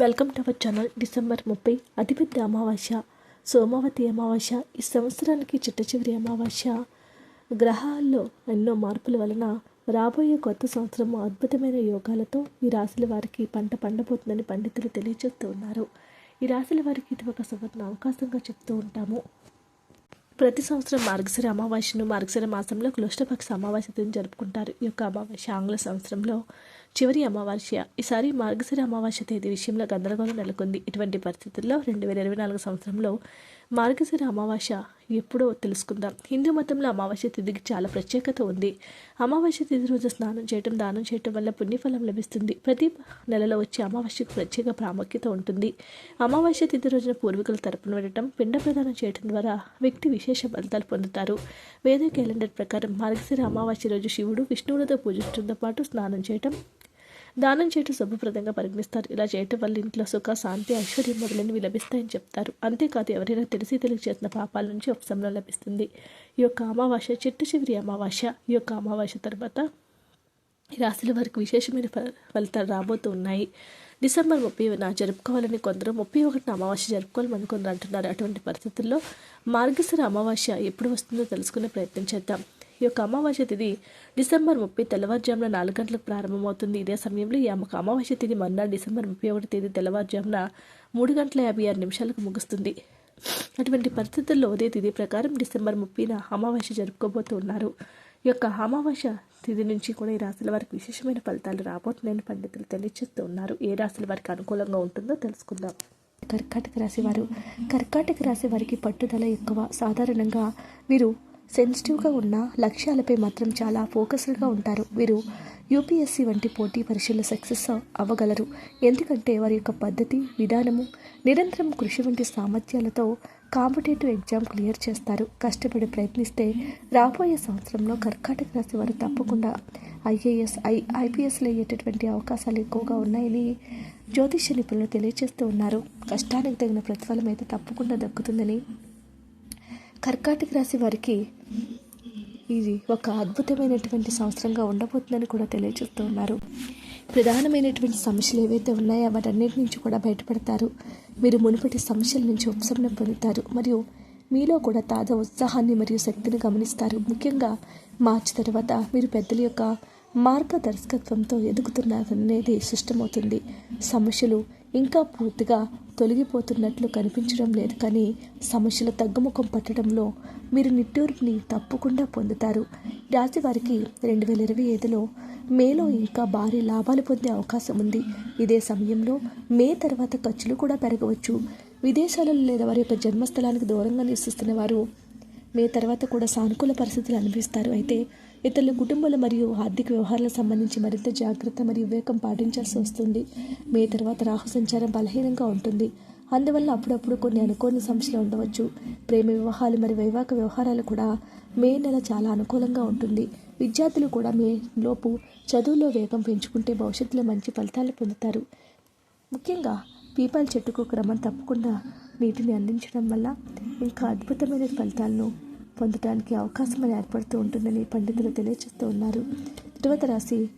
Welcome to our channel December ముప్పై అతిపెద్ద అమావాస్య. సోమవతి అమావాస్య ఈ సంవత్సరానికి చిట్ట చివరి అమావాస్య. గ్రహాల్లో ఎన్నో మార్పుల వలన రాబోయే కొత్త సంవత్సరం అద్భుతమైన యోగాలతో ఈ రాశుల వారికి పంట పండబోతుందని పండితులు తెలియజేస్తూ ఉన్నారు. ఈ రాశుల వారికి ఇది ఒక సువర్ణ అవకాశంగా చెప్తూ ఉంటాము. ప్రతి సంవత్సరం మార్గశిర అమావాస్యను మార్గశిర మాసంలో క్లోష్టపక్ష అమావాస్య జరుపుకుంటారు. ఈ యొక్క అమావాస్య ఆంగ్ల సంవత్సరంలో చివరి అమావాస్య. ఈసారి మార్గశిర అమావాస్య తేదీ విషయంలో గందరగోళం నెలకొంది. ఇటువంటి పరిస్థితుల్లో రెండు వేల ఇరవై నాలుగు సంవత్సరంలో మార్గశిర అమావాస్య ఎప్పుడో తెలుసుకుందాం. హిందూ మతంలో అమావాస్య తిథికి చాలా ప్రత్యేకత ఉంది. అమావాస్య తిథి రోజు స్నానం చేయటం దానం చేయటం వల్ల పుణ్యఫలం లభిస్తుంది. ప్రతి నెలలో వచ్చే అమావాస్యకు ప్రత్యేక ప్రాముఖ్యత ఉంటుంది. అమావాస్య తిథి రోజున పూర్వీకుల తరపున వెళ్ళటం పిండ ప్రదానం చేయటం ద్వారా వ్యక్తి విశేష ఫలితాలు పొందుతారు. వేద క్యాలెండర్ ప్రకారం మార్గశిర అమావాస్య రోజు శివుడు విష్ణువులతో పూజించడంతో పాటు స్నానం చేయటం దానం చేయటం శుభప్రదంగా పరిగణిస్తారు. ఇలా చేయటం వల్ల ఇంట్లో సుఖ శాంతి ఐశ్వర్యం మొదలైనవి లభిస్తాయని చెప్తారు. అంతేకాదు ఎవరైనా తెలిసి తెలుగు చేసిన పాపాల నుంచి ఉపశమనం లభిస్తుంది. ఈ యొక్క అమావాస్య చిట్టు చివరి అమావాస్య. ఈ యొక్క అమావాస్య తర్వాత ఈ రాశుల వారికి విశేషమైన ఫ- ఫలితాలు రాబోతూ ఉన్నాయి. డిసెంబర్ ముప్పైన జరుపుకోవాలని కొందరు ముప్పై ఒకటిన అమావాస్య జరుపుకోవాలని అనుకుని అంటున్నారు అటువంటి పరిస్థితుల్లో మార్గశిర అమావాస్య ఎప్పుడు వస్తుందో తెలుసుకునే ప్రయత్నం చేద్దాం. ఈ యొక్క అమావాస్య తిథి డిసెంబర్ ముప్పై తెల్లవారుజామున నాలుగు గంటలకు ప్రారంభమవుతుంది. ఇదే సమయంలో ఈ యొక్క అమావాస్య తిథి మర్నాడు డిసెంబర్ ముప్పై ఒకటి తేదీ తెల్లవారుజామున మూడు గంటల యాభై ఆరు నిమిషాలకు ముగుస్తుంది. అటువంటి పరిస్థితుల్లో ఉదయ తిథి ప్రకారం డిసెంబర్ ముప్పైన అమావాస్య జరుపుకోబోతూ ఉన్నారు. ఈ యొక్క అమావాస్య తిథి నుంచి కూడా ఈ రాశుల వారికి విశేషమైన ఫలితాలు రాబోతున్నాయని పండితులు తెలియజేస్తూ ఉన్నారు. ఏ రాశుల వారికి అనుకూలంగా ఉంటుందో తెలుసుకుందాం. కర్కాటక రాశి వారు కర్కాటక రాశి వారికి పట్టుదల ఎక్కువ. సాధారణంగా వీరు సెన్సిటివ్గా ఉన్న లక్ష్యాలపై మాత్రం చాలా ఫోకస్డ్గా ఉంటారు. వీరు యూపీఎస్సీ వంటి పోటీ పరీక్షల్లో సక్సెస్ అవ్వగలరు. ఎందుకంటే వారి యొక్క పద్ధతి విధానము నిరంతరం కృషి వంటి సామర్థ్యాలతో కాంపిటేటివ్ ఎగ్జామ్ క్లియర్ చేస్తారు. కష్టపడి ప్రయత్నిస్తే రాబోయే సంవత్సరంలో కర్కాటక రాశి వారు తప్పకుండా ఐఏఎస్ ఐ ఐపీఎస్లో అయ్యేటటువంటి అవకాశాలు ఎక్కువగా ఉన్నాయని జ్యోతిష్య నిపుణులు తెలియజేస్తూ ఉన్నారు. కష్టానికి తగిన ప్రతిఫలం అయితే తప్పకుండా దక్కుతుందని కర్కాటక రాశి వారికి ఇది ఒక అద్భుతమైనటువంటి సంవత్సరంగా ఉండబోతుందని కూడా తెలియజేస్తూ ఉన్నారు. ప్రధానమైనటువంటి సమస్యలు ఏవైతే ఉన్నాయో వాటన్నిటి నుంచి కూడా బయటపడతారు. మీరు మునుపటి సమస్యల నుంచి ఉపశమనం పొందుతారు. మరియు మీలో కూడా తాజా ఉత్సాహాన్ని మరియు శక్తిని గమనిస్తారు. ముఖ్యంగా మార్చి తర్వాత మీరు పెద్దల యొక్క మార్గదర్శకత్వంతో ఎదుగుతున్నారనేది స్పష్టమవుతుంది సమస్యలు ఇంకా పూర్తిగా తొలగిపోతున్నట్లు కనిపించడం లేదు. కానీ సమస్యల తగ్గుముఖం పట్టడంలో మీరు నిట్టూర్పుని తప్పకుండా పొందుతారు. రాశి వారికి రెండు వేల ఇరవై ఐదులో మేలో ఇంకా భారీ లాభాలు పొందే అవకాశం ఉంది. ఇదే సమయంలో మే తర్వాత ఖర్చులు కూడా పెరగవచ్చు. విదేశాలలో లేదా వారి యొక్క జన్మస్థలానికి దూరంగా నివసిస్తున్న వారు మే తర్వాత కూడా సానుకూల పరిస్థితులు అనిపిస్తారు అయితే ఇతరుల కుటుంబాల మరియు ఆర్థిక వ్యవహారాలకు సంబంధించి మరింత జాగ్రత్త మరియు వివేకం పాటించాల్సి వస్తుంది. మే తర్వాత రాహు సంచారం బలహీనంగా ఉంటుంది. అందువల్ల అప్పుడప్పుడు కొన్ని అనుకోని సమస్యలు ఉండవచ్చు. ప్రేమ వివాహాలు మరియు వైవాహిక వ్యవహారాలు కూడా మే నెల చాలా అనుకూలంగా ఉంటుంది. విద్యార్థులు కూడా మే లోపు చదువులో వేగం పెంచుకుంటే భవిష్యత్తులో మంచి ఫలితాలు పొందుతారు. ముఖ్యంగా పీపాల చెట్టుకు క్రమం తప్పకుండా నీటిని అందించడం వల్ల ఇంకా అద్భుతమైన ఫలితాలను పొందడానికి అవకాశం ఏర్పడుతూ ఉంటుందని పండితులు తెలియజేస్తూ ఉన్నారు. తర్వాత రాశి.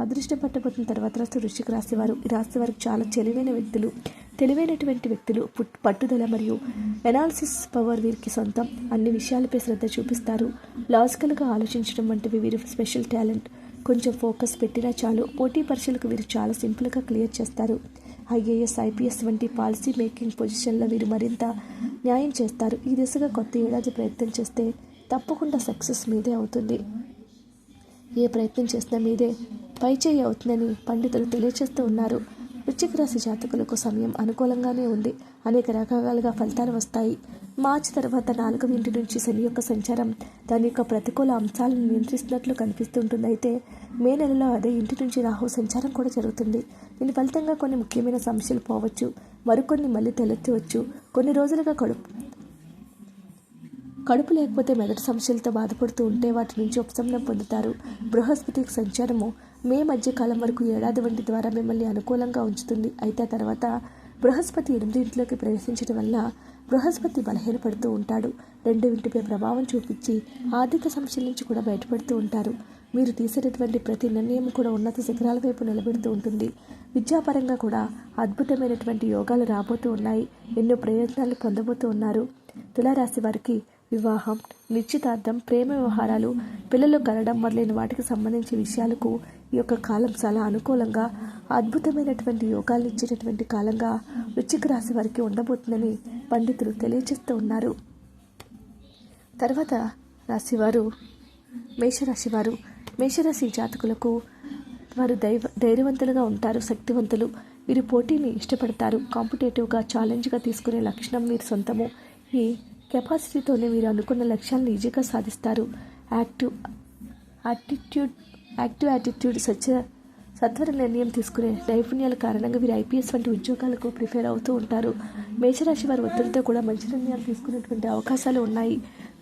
అదృష్టం పట్టబోతున్న తర్వాత రాశి వృషిక రాశి వారు. ఈ రాశి వారికి చాలా తెలివైన వ్యక్తులు. తెలివైనటువంటి వ్యక్తులు పుట్- పట్టుదల మరియు ఎనాలిసిస్ పవర్ వీరికి సొంతం. అన్ని విషయాలపై శ్రద్ధ చూపిస్తారు. లాజికల్గా ఆలోచించడం వంటివి వీరి స్పెషల్ టాలెంట్ కొంచెం ఫోకస్ పెట్టినా చాలు. పోటీ పరీక్షలకు వీరు చాలా సింపుల్గా క్లియర్ చేస్తారు. ఐఏఎస్ ఐపీఎస్ వంటి పాలసీ మేకింగ్ పొజిషన్లో వీరు మరింత న్యాయం చేస్తారు. ఈ దిశగా కొత్త ఏడాది ప్రయత్నం చేస్తే తప్పకుండా సక్సెస్ మీదే అవుతుంది. ఏ ప్రయత్నం చేసినా మీదే పైచేయి అవుతుందని పండితులు తెలియచేస్తూ ఉన్నారు. వృశ్చిక రాశి జాతకులకు సమయం అనుకూలంగానే ఉంది. అనేక రకాలుగా ఫలితాలు వస్తాయి. మార్చి తర్వాత నాలుగవ ఇంటి నుంచి శని యొక్క సంచారం దాని యొక్క ప్రతికూల అంశాలను నియంత్రిస్తున్నట్లు కనిపిస్తుంటుంది. అయితే మే నెలలో అదే ఇంటి నుంచి రాహు సంచారం కూడా జరుగుతుంది. దీని ఫలితంగా కొన్ని ముఖ్యమైన సమస్యలు పోవచ్చు. మరికొన్ని మళ్ళీ తలెత్తవచ్చు. కొన్ని రోజులుగా కడుపు కడుపు లేకపోతే మెదడు సమస్యలతో బాధపడుతూ ఉంటే వాటి నుంచి ఉపశమనం పొందుతారు. బృహస్పతి సంచారము మే మధ్యకాలం వరకు ఏడాది వంటి ద్వారా మిమ్మల్ని అనుకూలంగా ఉంచుతుంది. అయితే తర్వాత బృహస్పతి ఎనిమిది ఇంట్లోకి ప్రవేశించడం వల్ల బృహస్పతి బలహీనపడుతూ ఉంటాడు. రెండు ఇంటిపై ప్రభావం చూపించి ఆర్థిక సమస్యల నుంచి కూడా బయటపడుతూ ఉంటారు. మీరు తీసినటువంటి ప్రతి నిర్ణయం కూడా ఉన్నత శిఖరాల వైపు నిలబెడుతూ ఉంటుంది. విద్యాపరంగా కూడా అద్భుతమైనటువంటి యోగాలు రాబోతూ ఉన్నాయి. ఎన్నో ప్రయోజనాలు పొందబోతూ ఉన్నారు. తులారాశి వారికి వివాహం నిశ్చితార్థం ప్రేమ వ్యవహారాలు పిల్లలు కలడం మొదలైన వాటికి సంబంధించిన విషయాలకు ఈ యొక్క కాలం చాలా అనుకూలంగా అద్భుతమైనటువంటి యోగాలు ఇచ్చేటటువంటి కాలంగా వృశ్చిక రాశి వారికి ఉండబోతుందని పండితులు తెలియజేస్తూ ఉన్నారు. తర్వాత రాశివారు మేషరాశివారు మేషరాశి జాతకులకు వారు దైవ ధైర్యవంతులుగా ఉంటారు శక్తివంతులు. వీరు పోటీని ఇష్టపడతారు. కాంపిటేటివ్గా ఛాలెంజ్గా తీసుకునే లక్షణం వీరి సొంతము. ఈ కెపాసిటీతోనే మీరు అనుకున్న లక్ష్యాలను ఈజీగా సాధిస్తారు. యాక్టివ్ యాటిట్యూడ్ యాక్టివ్ యాటిట్యూడ్ సత్య సత్వర నిర్ణయం తీసుకునే నైపుణ్యాల కారణంగా వీరు ఐపీఎస్ వంటి ఉద్యోగాలకు ప్రిపేర్ అవుతూ ఉంటారు. మేషరాశి వారి ఒత్తిడితో కూడా మంచి నిర్ణయాలు తీసుకునేటువంటి అవకాశాలు ఉన్నాయి.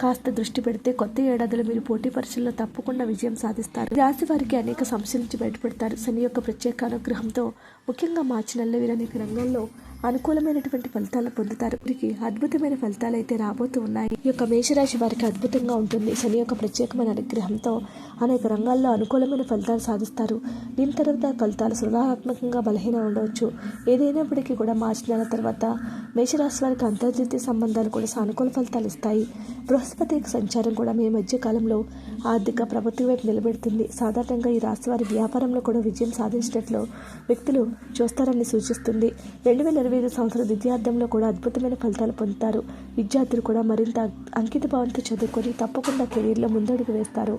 కాస్త దృష్టి పెడితే కొత్త ఏడాదిలో మీరు పోటీ పరీక్షల్లో తప్పకుండా విజయం సాధిస్తారు. రాశి వారికి అనేక సమస్యల నుంచి బయటపడతారు. శని యొక్క ప్రత్యేక అనుగ్రహంతో ముఖ్యంగా మార్చి నెలలో వీరు అనేక రంగాల్లో అనుకూలమైనటువంటి ఫలితాలు పొందుతారు. వీరికి అద్భుతమైన ఫలితాలు అయితే రాబోతూ ఉన్నాయి. ఈ యొక్క మేషరాశి వారికి అద్భుతంగా ఉంటుంది. శని యొక్క ప్రత్యేకమైన అనుగ్రహంతో అనేక రంగాల్లో అనుకూలమైన ఫలితాలు సాధిస్తారు. దీని తర్వాత ఫలితాలు సృజనాత్మకంగా బలహీన ఉండవచ్చు. ఏదైనప్పటికీ కూడా మార్చి నెల తర్వాత మేషరాశి వారికి అంతర్జాతీయ సంబంధాలు కూడా సానుకూల ఫలితాలు ఇస్తాయి. బృహస్పతి సంచారం కూడా మీ మధ్య కాలంలో ఆర్థిక ప్రభుత్వం వైపు నిలబెడుతుంది. సాధారణంగా ఈ రాశి వారి వ్యాపారంలో కూడా విజయం సాధించినట్లు వ్యక్తులు చూస్తారని సూచిస్తుంది. రెండు వేల ఇరవై ఐదు సంవత్సరం విద్యార్థంలో కూడా అద్భుతమైన ఫలితాలు పొందుతారు. విద్యార్థులు కూడా మరింత అంకిత భావంతో చదువుకొని తప్పకుండా కెరీర్లో ముందడుగు వేస్తారు.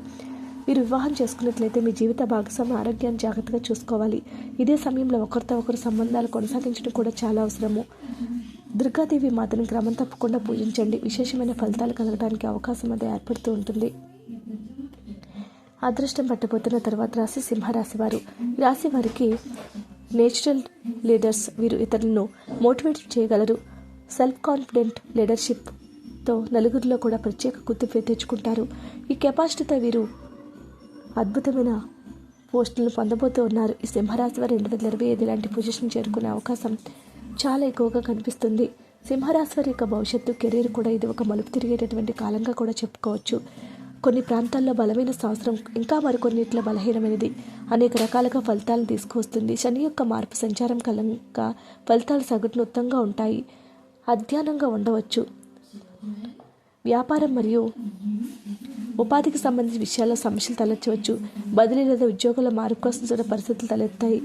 మీరు వివాహం చేసుకున్నట్లయితే మీ జీవిత భాగస్వామి ఆరోగ్యాన్ని జాగ్రత్తగా చూసుకోవాలి. ఇదే సమయంలో ఒకరితో ఒకరు సంబంధాలు కొనసాగించడం కూడా చాలా అవసరము. దుర్గాదేవి మాతను క్రమం తప్పకుండా పూజించండి. విశేషమైన ఫలితాలు కలగడానికి అవకాశం అది ఏర్పడుతూ ఉంటుంది. అదృష్టం పట్టబోతున్న తర్వాత రాశి సింహరాశి వారు. రాశి వారికి నేచురల్ లీడర్స్ వీరు ఇతరులను మోటివేట్ చేయగలరు. సెల్ఫ్ కాన్ఫిడెంట్ లీడర్షిప్తో నలుగురిలో కూడా ప్రత్యేక గుర్తింపు తెచ్చుకుంటారు. ఈ కెపాసిటీతో వీరు అద్భుతమైన పోస్టులను పొందబోతూ ఉన్నారు. ఈ సింహరాశి వారు రెండు వేల ఇరవై ఐదు లాంటి పొజిషన్ చేరుకునే అవకాశం చాలా ఎక్కువగా కనిపిస్తుంది. సింహరాశి వారి యొక్క భవిష్యత్తు కెరీర్ కూడా ఇది ఒక మలుపు తిరిగేటటువంటి కాలంగా కూడా చెప్పుకోవచ్చు. కొన్ని ప్రాంతాల్లో బలమైన సంవత్సరం ఇంకా మరికొన్నిట్లో బలహీనమైనది. అనేక రకాలుగా ఫలితాలను తీసుకువస్తుంది. శని యొక్క మార్పు సంచారం కలంగా ఫలితాలు సగటును ఉత్తంగా ఉంటాయి. అధ్యానంగా ఉండవచ్చు. వ్యాపారం మరియు ఉపాధికి సంబంధించిన విషయాల్లో సమస్యలు తలెత్తవచ్చు. బదిలీ లేదా ఉద్యోగుల మార్పు కోసం పరిస్థితులు తలెత్తాయి.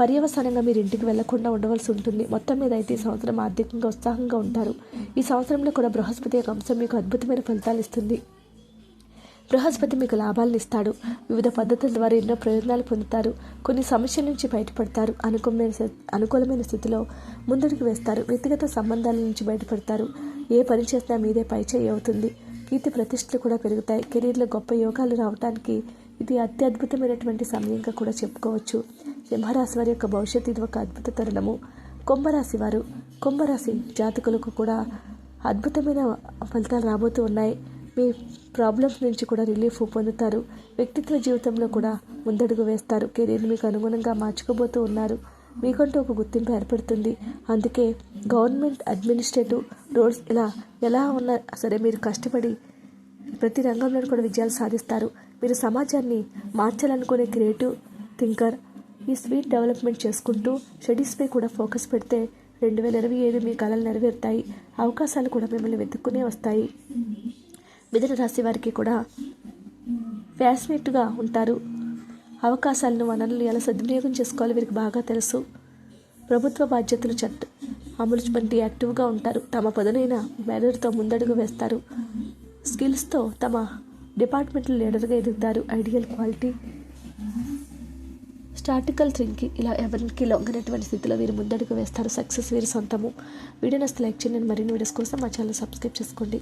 పర్యవసానంగా మీరు ఇంటికి వెళ్ళకుండా ఉండవలసి ఉంటుంది. మొత్తం మీద అయితే ఈ సంవత్సరం ఆర్థికంగా ఉత్సాహంగా ఉంటారు. ఈ సంవత్సరంలో కూడా బృహస్పతి యొక్క అంశం మీకు అద్భుతమైన ఫలితాలు ఇస్తుంది. బృహస్పతి మీకు లాభాలను ఇస్తాడు. వివిధ పద్ధతుల ద్వారా ఎన్నో ప్రయోజనాలు పొందుతారు. కొన్ని సమస్యల నుంచి బయటపడతారు. అనుకూలమైన అనుకూలమైన స్థితిలో ముందడుగు వేస్తారు. వ్యక్తిగత సంబంధాల నుంచి బయటపడతారు. ఏ పని చేసినా మీదే పైచేయి అవుతుంది. కీర్తి ప్రతిష్టలు కూడా పెరుగుతాయి. కెరీర్లో గొప్ప యోగాలు రావడానికి ఇది అత్యద్భుతమైనటువంటి సమయంగా కూడా చెప్పుకోవచ్చు. సింహరాశి వారి యొక్క భవిష్యత్తు ఇది ఒక అద్భుత తరుణము. కుంభరాశి వారు కుంభరాశి జాతకులకు కూడా అద్భుతమైన ఫలితాలు రాబోతూ ఉన్నాయి. మీ ప్రాబ్లమ్స్ నుంచి కూడా రిలీఫ్ పొందుతారు. వ్యక్తిత్వ జీవితంలో కూడా ముందడుగు వేస్తారు. కెరీర్ మీకు అనుగుణంగా మార్చుకోబోతూ ఉన్నారు. మీకంటూ ఒక గుర్తింపు ఏర్పడుతుంది. అందుకే గవర్నమెంట్ అడ్మినిస్ట్రేటివ్ రోల్స్ ఇలా ఎలా ఉన్నా సరే మీరు కష్టపడి ప్రతి రంగంలో కూడా విజయాలు సాధిస్తారు. మీరు సమాజాన్ని మార్చాలనుకునే క్రియేటివ్ థింకర్ ఈ స్వీట్ డెవలప్మెంట్ చేసుకుంటూ స్టడీస్పై కూడా ఫోకస్ పెడితే రెండు వేల ఇరవై ఐదు మీ కళలు నెరవేరుతాయి. అవకాశాలు కూడా మిమ్మల్ని వెతుక్కునే వస్తాయి. మిథున రాశి వారికి కూడా ఫ్యాసినేట్గా ఉంటారు. అవకాశాలను వనరులు ఎలా సద్వినియోగం చేసుకోవాలో వీరికి బాగా తెలుసు. ప్రభుత్వ బాధ్యతలు చట్ట అమలు వంటి యాక్టివ్గా ఉంటారు. తమ పదునైన మేనర్తో ముందడుగు వేస్తారు. స్కిల్స్తో తమ డిపార్ట్మెంట్ లీడర్గా ఎదుగుతారు. ఐడియల్ క్వాలిటీ స్టాటికల్ థింకింగ్ ఇలా ఎవరికి లొంగనటువంటి స్థితిలో వీరు ముందడుగు వేస్తారు. సక్సెస్ వీరి సొంతము. వీడియో నస్తే లైక్ చేయండి. మరిన్ని వీడియోస్ కోసం మా ఛానల్ సబ్స్క్రైబ్ చేసుకోండి.